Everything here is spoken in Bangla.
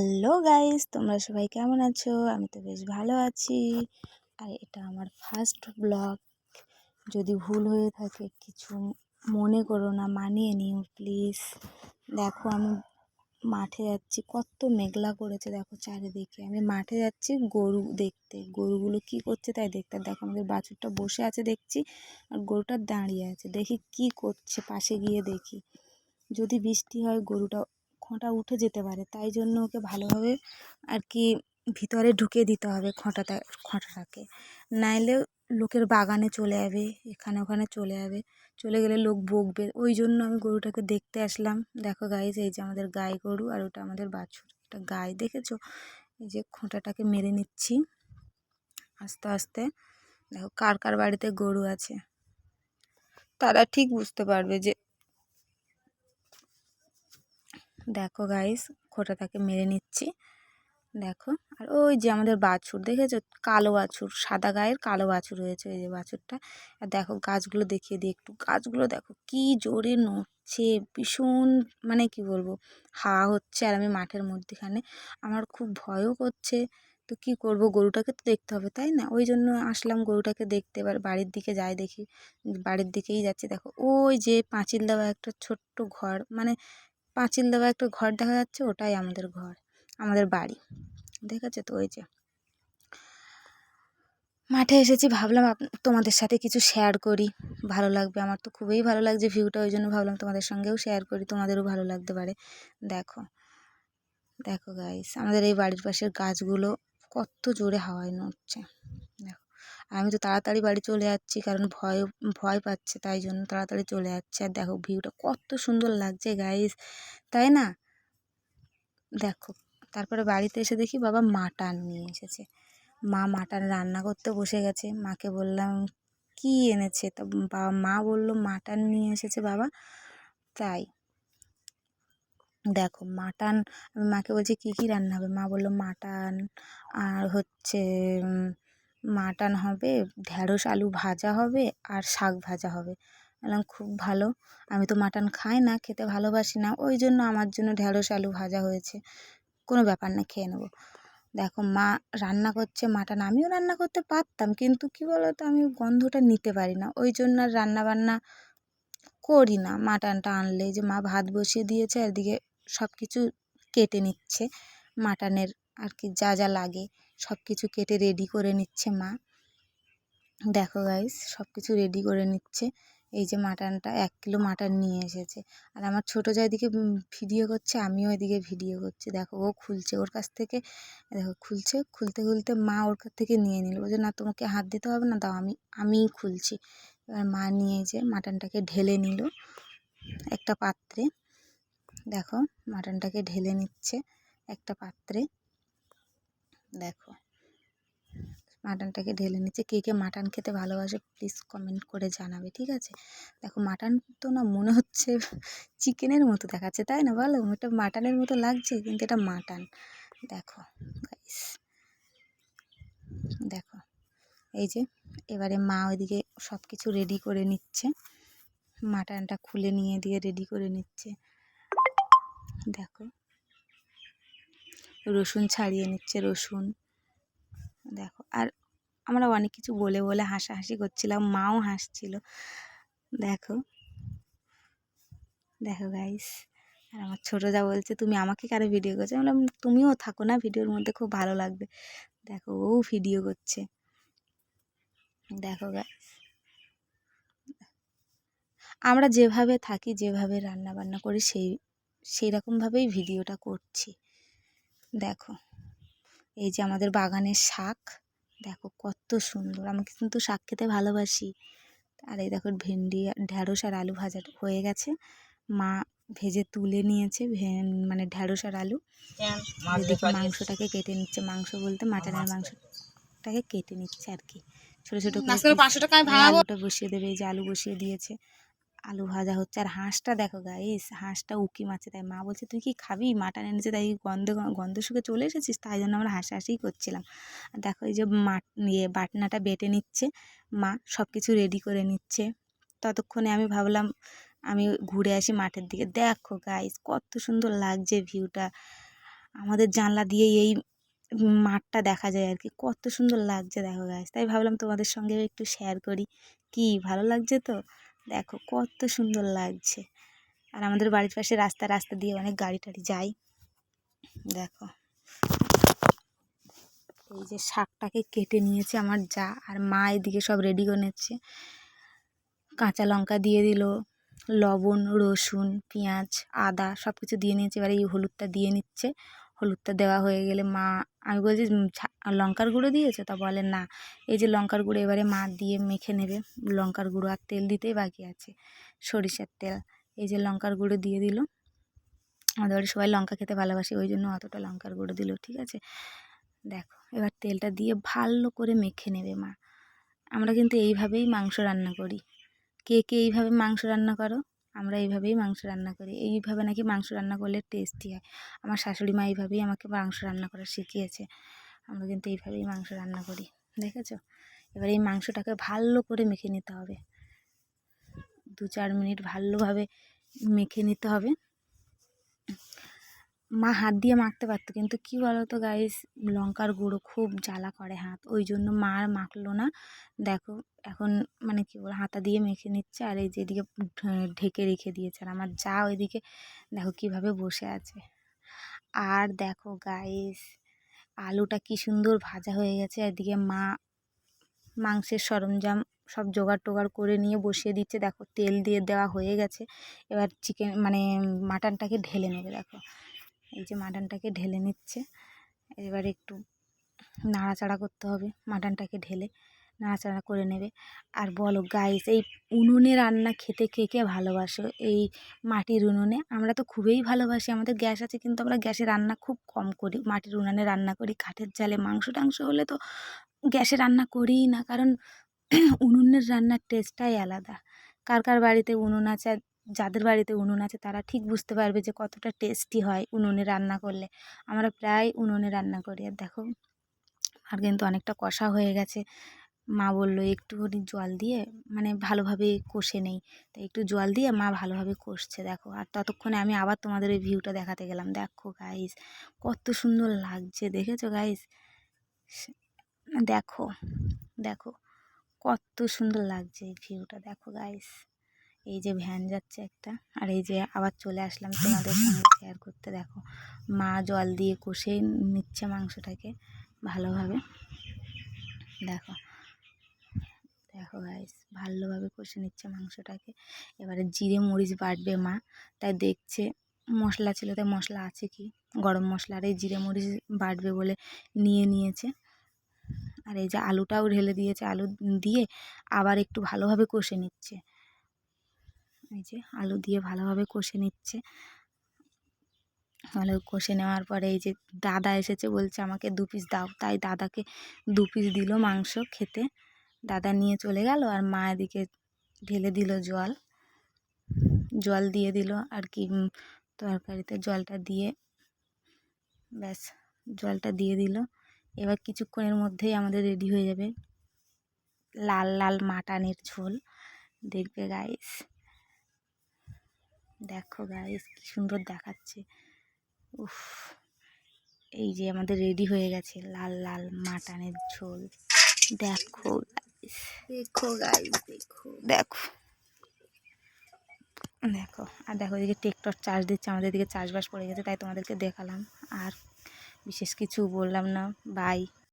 হ্যালো গাইস, তোমরা সবাই কেমন আছো? আমি তো বেশ ভালো আছি। আর এটা আমার ফার্স্ট ব্লগ। যদি ভুল হয়ে থাকে, কিছু মনে করো না, মানিয়ে নিও, প্লিজ। দেখো, আমি মাঠে যাচ্ছি, কত মেঘলা করেছে। দেখো, চারিদিকে। আমি মাঠে যাচ্ছি, গরু দেখতে। গরুগুলো কি করছে তাই দেখতে। দেখো, আমাদের বাছুরটা বসে আছে, দেখছি। আর গরুটা দাঁড়িয়ে আছে। দেখি কি করছে, পাশে গিয়ে দেখি। যদি বৃষ্টি হয়, গরুটা খোঁটা উঠে যেতে পারে। তাই জন্য ওকে ভালোভাবে আর কি ভিতরে ঢুকিয়ে দিতে হবে খোঁটাটা, খোঁটাটাকে। নাইলে লোকের বাগানে চলে যাবে, এখানে ওখানে চলে যাবে। চলে গেলে লোক বকবে। ওই জন্য আমি গরুটাকে দেখতে আসলাম। দেখো গাইজ এই যে আমাদের গাই গরু আর ওটা আমাদের বাছুর। একটা গাই, দেখেছ? এই যে খোঁটাটাকে মেরে নিচ্ছি আস্তে আস্তে। দেখো কার কার বাড়িতে গরু আছে? তারা ঠিক বুঝতে পারবে যে দেখো গাইস খোঁটাটাকে মেরে নিচ্ছি। দেখো, আর ওই যে আমাদের বাছুর, দেখেছ? কালো বাছুর, সাদা গায়ের কালো বাছুর হয়েছে ওই যে বাছুরটা। আর দেখো, গাছগুলো দেখিয়ে দিই একটু। গাছগুলো দেখো, কি জোরে নড়ছে, ভীষণ মানে কি বলব হাওয়া হচ্ছে আর আমি মাঠের মধ্যেখানে। আমার খুব ভয়ও করছে। তো কি করব, গরুটাকে তো দেখতে হবে, তাই না? ওই জন্য আসলাম গরুটাকে দেখতে, এবার বাড়ির দিকে যাই দেখি। বাড়ির দিকেই যাচ্ছি। দেখো, ওই যে পাঁচিল দেওয়া একটা ছোট্ট ঘর মানে পাঁচিল দেওয়া একটা ঘর দেখা যাচ্ছে, ওটাই আমাদের ঘর, আমাদের বাড়ি দেখেছে তো ওই যে, মাঠে এসেছি, ভাবলাম তোমাদের সাথে কিছু শেয়ার করি, ভালো লাগবে, আমার তো খুবই ভালো লাগছে ভিউটা ওই জন্য ভাবলাম তোমাদের সঙ্গেও শেয়ার করি, তোমাদেরও ভালো লাগতে পারে, দেখো দেখো গাইস আমাদের এই বাড়ির পাশের গাছগুলো কত জোরে হাওয়ায় নড়ছে, দেখো। আমি তো তাড়াতাড়ি বাড়ি চলে যাচ্ছি, কারণ ভয় ভয় পাচ্ছে, তাই জন্য তাড়াতাড়ি চলে যাচ্ছে। আর দেখো, ভিউটা কত সুন্দর লাগছে গাইস তাই না? দেখো, তারপরে বাড়িতে এসে দেখি বাবা মাটন নিয়ে এসেছে। মা মাটন রান্না করতে বসে গেছে। মাকে বললাম, কি এনেছে? তো বাবা, মা বলল, মাটন নিয়ে এসেছে বাবা। তাই। দেখো, মাটন আমি মাকে বলছি, কী কী রান্না হবে? মা বলল, মাটন আর হচ্ছে মাটন হবে ঢ্যাঁড়স আলু ভাজা হবে আর শাক ভাজা হবে। বললাম, খুব ভালো। আমি তো মাটন খাই না, খেতে ভালোবাসি না। ওই জন্য আমার জন্য ঢ্যাঁড়স আলু ভাজা হয়েছে। কোনো ব্যাপার না, খেয়ে নেব। দেখো, মা রান্না করছে মাটন। আমিও রান্না করতে পারতাম, কিন্তু কী বলো তো আমি গন্ধটা নিতে পারি না। ওই জন্য আর রান্নাবান্না করি না। মাটনটা আনলে। যে মা ভাত বসিয়ে দিয়েছে, এদিকে সব কিছু কেটে নিচ্ছে মাটনের আর কি যা যা লাগে সব কিছু কেটে রেডি করে নিচ্ছে মা। দেখো গাইস সব কিছু রেডি করে নিচ্ছে। এই যে মাটনটা, এক কিলো মাটন নিয়ে এসেছে। আর আমার ছোটো যা এদিকে ভিডিও করছে, আমিও এদিকে ভিডিও করছি। দেখো, ও খুলছে ওর কাছ থেকে, দেখো খুলছে, খুলতে খুলতে মা ওর কাছ থেকে নিয়ে নিল। বলছে, না, তোমাকে হাত দিতে হবে না, দাও, আমি, আমিই খুলছি। এবার মা নিয়ে যে মাটনটাকে ঢেলে নিল একটা পাত্রে। দেখো, মাটনটাকে ঢেলে নিচ্ছে একটা পাত্রে। দেখো। মাটনটাকে ঢেলে নিচ্ছে। কে কে মাটন খেতে ভালোবাসে প্লিজ কমেন্ট করে জানাবে, ঠিক আছে? দেখো, মাটন তো না মনে হচ্ছে চিকেনের মতো দেখাচ্ছে, তাই না বলো? এটা মাটনের মতো লাগছে, কিন্তু এটা মাটন। দেখো দেখো, এই যে, এবারে মা ওইদিকে সব কিছু রেডি করে নিচ্ছে। মাটনটা খুলে নিয়ে দিয়ে রেডি করে নিচ্ছে। দেখো। রসুন ছাড়িয়ে নিচ্ছে, রসুন। দেখো, আর আমরা অনেক কিছু বলে বলে হাসাহাসি করছিলাম, মাও হাসছিল। দেখো দেখো গাইস আর আমার ছোটো যা বলছে, তুমি আমাকে কারও ভিডিও করছ? বললাম, তুমিও থাকো না ভিডিওর মধ্যে খুব ভালো লাগবে। দেখো, ও ভিডিও করছে। দেখো গাইস আমরা যেভাবে থাকি, যেভাবে রান্না বান্না করি, সেই সেই রকমভাবেই ভিডিওটা করছি। দেখো এই যে আমাদের বাগানের শাক দেখো কত সুন্দর। আমি কিন্তু শাক খেতে ভালোবাসি। আর এই দেখো ভেন্ডি ঢ্যাঁড়স আর আলু ভাজা হয়ে গেছে। মা ভেজে তুলে নিয়েছে মানে ঢ্যাঁড়স আর আলু। এদিকে মাংসটাকে কেটে নিচ্ছে মাংস বলতে মাটনের মাংসটাকে কেটে নিচ্ছে আর কি। ছোটো ছোটো আলুটা বসিয়ে দেবে এই যে আলু বসিয়ে দিয়েছে। আলু ভাজা হচ্ছে। আর হাঁসটা দেখো গাইস হাঁসটা উকি মারছে। তাই মা বলছে, তুই কি খাবি? মাটন এনেছে, তাই গন্ধ গন্ধ শুকে চলে এসেছিস? তাই জন্য আমরা হাসাহাসিই করছিলাম। আর দেখো এই যে মাট ইয়ে বাটনাটা বেটে নিচ্ছে। মা সব কিছু রেডি করে নিচ্ছে। ততক্ষণে আমি ভাবলাম, আমি ঘুরে আসি মাঠের দিকে। দেখো গাইস কত সুন্দর লাগছে ভিউটা আমাদের জানলা দিয়ে এই মাঠটা দেখা যায় আর কি কত সুন্দর লাগছে, দেখো গাছ তাই ভাবলাম তোমাদের সঙ্গে একটু শেয়ার করি। কি, ভালো লাগছে তো? দেখো কত সুন্দর লাগছে। আর আমাদের বাড়ির পাশে রাস্তা রাস্তা দিয়ে অনেক গাড়ি টাড়ি যায়। দেখো। এই যে শাকটাকে কেটে নিয়েছে আমার যা, আর মা এদিকে সব রেডি করে নিচ্ছে। কাঁচা লঙ্কা দিয়ে দিল, লবণ, রসুন, পেঁয়াজ, আদা সব কিছু দিয়ে নিয়েছে। এবার এই হলুদটা দিয়ে নিচ্ছে। হলুদটা দেওয়া হয়ে গেলে মা, আমি বলছি লঙ্কার গুঁড়ো দিয়েছ? তা বলে, না। এই যে লঙ্কার গুঁড়ো এবারে মা দিয়ে মেখে নেবে। লঙ্কার গুঁড়ো আর তেল দিতেই বাকি আছে, সরিষার তেল। এই যে লঙ্কার গুঁড়ো দিয়ে দিল। আমাদের বাড়ির সবাই লঙ্কা খেতে ভালোবাসে, ওই জন্য অতটা লঙ্কার গুঁড়ো দিল, ঠিক আছে? দেখো, এবার তেলটা দিয়ে ভালো করে মেখে নেবে মা। আমরা কিন্তু এইভাবেই মাংস রান্না করি। কে কে এইভাবে মাংস রান্না করো? আমরা এইভাবেই মাংস রান্না করি। এইভাবে নাকি মাংস রান্না করলে টেস্টি হয়। আমার শাশুড়ি মা এইভাবেই আমাকে মাংস রান্না করা শিখিয়েছে। আমরা কিন্তু এইভাবেই মাংস রান্না করি। দেখেছ? এবার এই মাংসটাকে ভালো করে মেখে নিতে হবে। দু চার মিনিট ভালোভাবে মেখে নিতে হবে। মা হাত দিয়ে মাখতে পারতো। কিন্তু কি বলো তো গাইস লঙ্কার গুঁড়ো খুব জ্বালা করে হাত। ওই জন্য মা আর মাখলো না। দেখো, এখন মানে কি বল হাতা দিয়ে মেখে নিচ্ছে আর এই যেদিকে ঢেকে রেখে দিয়েছে। আর আমার যা ওইদিকে, দেখো কীভাবে বসে আছে। আর দেখো গাইস আলুটা কি সুন্দর ভাজা হয়ে গেছে। এদিকে মা মাংসের সরঞ্জাম সব জোগাড় টোগাড় করে নিয়ে বসিয়ে দিচ্ছে। দেখো তেল দিয়ে দেওয়া হয়ে গেছে। এবার চিকেন মানে মাটনটাকে ঢেলে নেবে, দেখো। এই যে মাটনটাকে ঢেলে নিচ্ছে। এবার একটু নাড়াচাড়া করতে হবে মাটনটাকে ঢেলে, নাড়াচাড়া করে নেবে। আর বলো গাইস এই উনুনে রান্না খেতে কে কে ভালোবাসো? এই মাটির উনুনে। আমরা তো খুবই ভালোবাসি, আমাদের গ্যাস আছে, কিন্তু আমরা গ্যাসে রান্না খুব কম করি। মাটির উনুনে রান্না করি, কাঠের জালে মাংস টাংস হলে তো গ্যাসে রান্না করিই না, কারণ উনুনের রান্নার টেস্টটাই আলাদা। কার কার বাড়িতে উনুন আছে যাদের বাড়িতে উনুন আছে তারা ঠিক বুঝতে পারবে যে কতটা টেস্টি হয় উনুনে রান্না করলে। আমরা প্রায় উনুনে রান্না করি। আর দেখো, আর কিন্তু অনেকটা কষা হয়ে গেছে। মা বলল, একটুখানি জল দিয়ে মানে ভালোভাবে কষে নেই। তাই একটু জল দিয়ে মা ভালোভাবে কষছে, দেখো। আর ততক্ষণে আমি আবার তোমাদের ওই ভিউটা দেখাতে গেলাম। দেখো গাইস কত সুন্দর লাগছে, দেখেছ গাইস দেখো দেখো, কত সুন্দর লাগছে এই ভিউটা, দেখো গাইস এই যে ভ্যান যাচ্ছে একটা, আর এই যে আবার চলে আসলাম তোমাদের সঙ্গে শেয়ার করতে। দেখো, মা জল দিয়ে কষে নিচ্ছে মাংসটাকে ভালোভাবে। দেখো দেখো গাইস ভালোভাবে কষে নিচ্ছে মাংসটাকে। এবারে জিরে মরিচ বাটবে মা, তাই দেখছে মশলা ছিল, তাই মশলা আছে কি? গরম মশলা, আর এই জিরে মরিচ বাটবে বলে নিয়ে নিয়েছে। আর এই যে আলুটাও ঢেলে দিয়েছে, আলু দিয়ে আবার একটু ভালোভাবে কষে নিচ্ছে। এই যে আলু দিয়ে ভালোভাবে কষে নিচ্ছে। ভালো কষে নেওয়ার পরে এই যে দাদা এসেছে বলছে আমাকে দু পিস দাও। তাই দাদাকে দু পিস দিল মাংস খেতে। দাদা নিয়ে চলে গেল আর মা এদিকে ঢেলে দিল জল। জল দিয়ে দিল আর কি তরকারিতে জলটা দিয়ে ব্যাস জলটা দিয়ে দিল। এবার কিছুক্ষণের মধ্যেই আমাদের রেডি হয়ে যাবে লাল লাল মাটানের ঝোল। দেখবে গাইস দেখো গাইস কি সুন্দর দেখাচ্ছে। উফ এই যে আমাদের রেডি হয়ে গেছে লাল লাল মাটানের ঝোল। দেখো গাইস দেখো গাইস দেখো। দেখো। দেখো আর দেখো এদিকে টেক্টর চার্জ দিচ্ছে আমাদের এদিকে চাষবাস পড়ে গেছে তাই তোমাদেরকে দেখালাম। আর বিশেষ কিছু বললাম না বাই